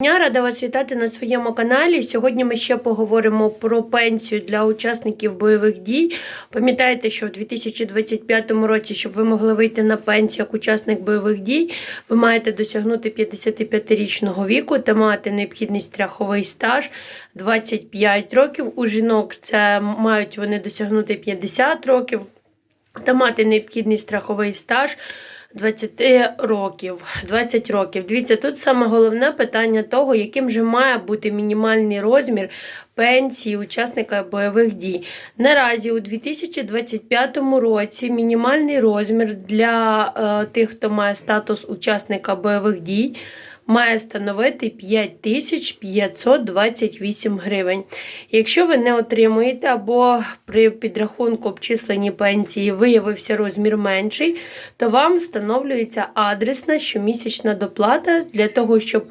Дня рада вас вітати на своєму каналі. Сьогодні ми ще поговоримо про пенсію для учасників бойових дій. Пам'ятаєте, що в 2025 році, щоб ви могли вийти на пенсію як учасник бойових дій, ви маєте досягнути 55-річного віку та мати необхідний страховий стаж 25 років. У жінок це мають вони досягнути 50 років та мати необхідний страховий стаж. 20 років. 20 років. Дивіться, тут саме головне питання того, яким же має бути мінімальний розмір пенсії учасника бойових дій. Наразі у 2025 році мінімальний розмір для е, тих, хто має статус учасника бойових дій. Має становити 5528 гривень. Якщо ви не отримуєте або при підрахунку обчисленні пенсії виявився розмір менший, то вам встановлюється адресна щомісячна доплата для того, щоб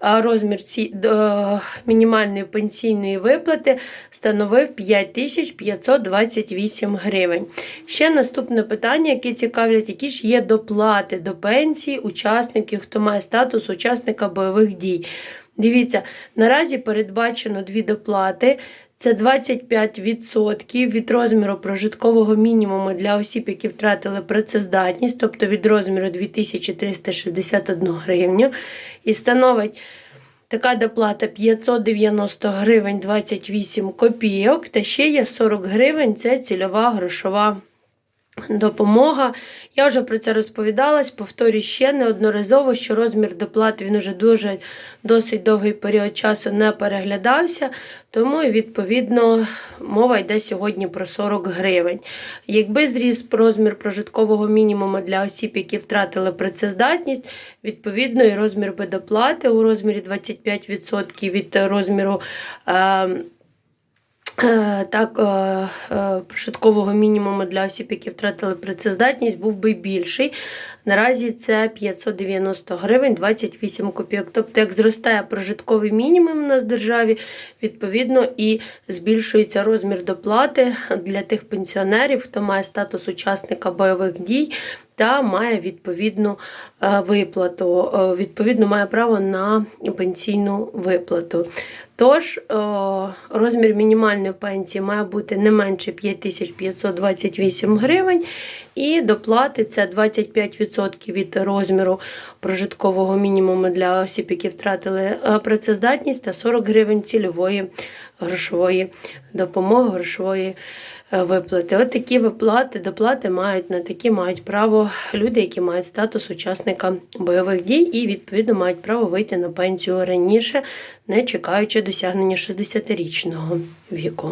розмір ці, е, мінімальної пенсійної виплати становив 5528 гривень. Ще наступне питання, яке цікавлять, які ж є доплати до пенсії учасників, хто має статус учасника бойових дій. Дивіться, наразі передбачено дві доплати. Це 25% від розміру прожиткового мінімуму для осіб, які втратили працездатність, тобто від розміру 2361 гривню, і становить така доплата 590 гривень 28 копійок, та ще є 40 гривень це цільова грошова. Допомога. Я вже про це розповідалась, повторюю ще неодноразово, що розмір доплати він уже дуже досить довгий період часу не переглядався, тому відповідно мова йде сьогодні про 40 гривень. Якби зріс розмір прожиткового мінімуму для осіб, які втратили працездатність, відповідно і розмір би доплати у розмірі 25% від розміру. Е, так, е, е, прожиткового мінімуму для осіб, які втратили працездатність, був би більший. Наразі це 590 гривень 28 копійок. Тобто, як зростає прожитковий мінімум у нас в державі, відповідно і збільшується розмір доплати для тих пенсіонерів, хто має статус учасника бойових дій та має відповідну виплату, відповідно, має право на пенсійну виплату. Тож, розмір мінімальної пенсії має бути не менше 5528 гривень, і доплати це 25% від розміру прожиткового мінімуму для осіб, які втратили працездатність, та 40 гривень цільової грошової допомоги, грошової виплати. От такі виплати, доплати мають на такі мають право люди, які мають статус учасника бойових дій, і відповідно мають право вийти на пенсію раніше, не чекаючи досягнення 60-річного віку.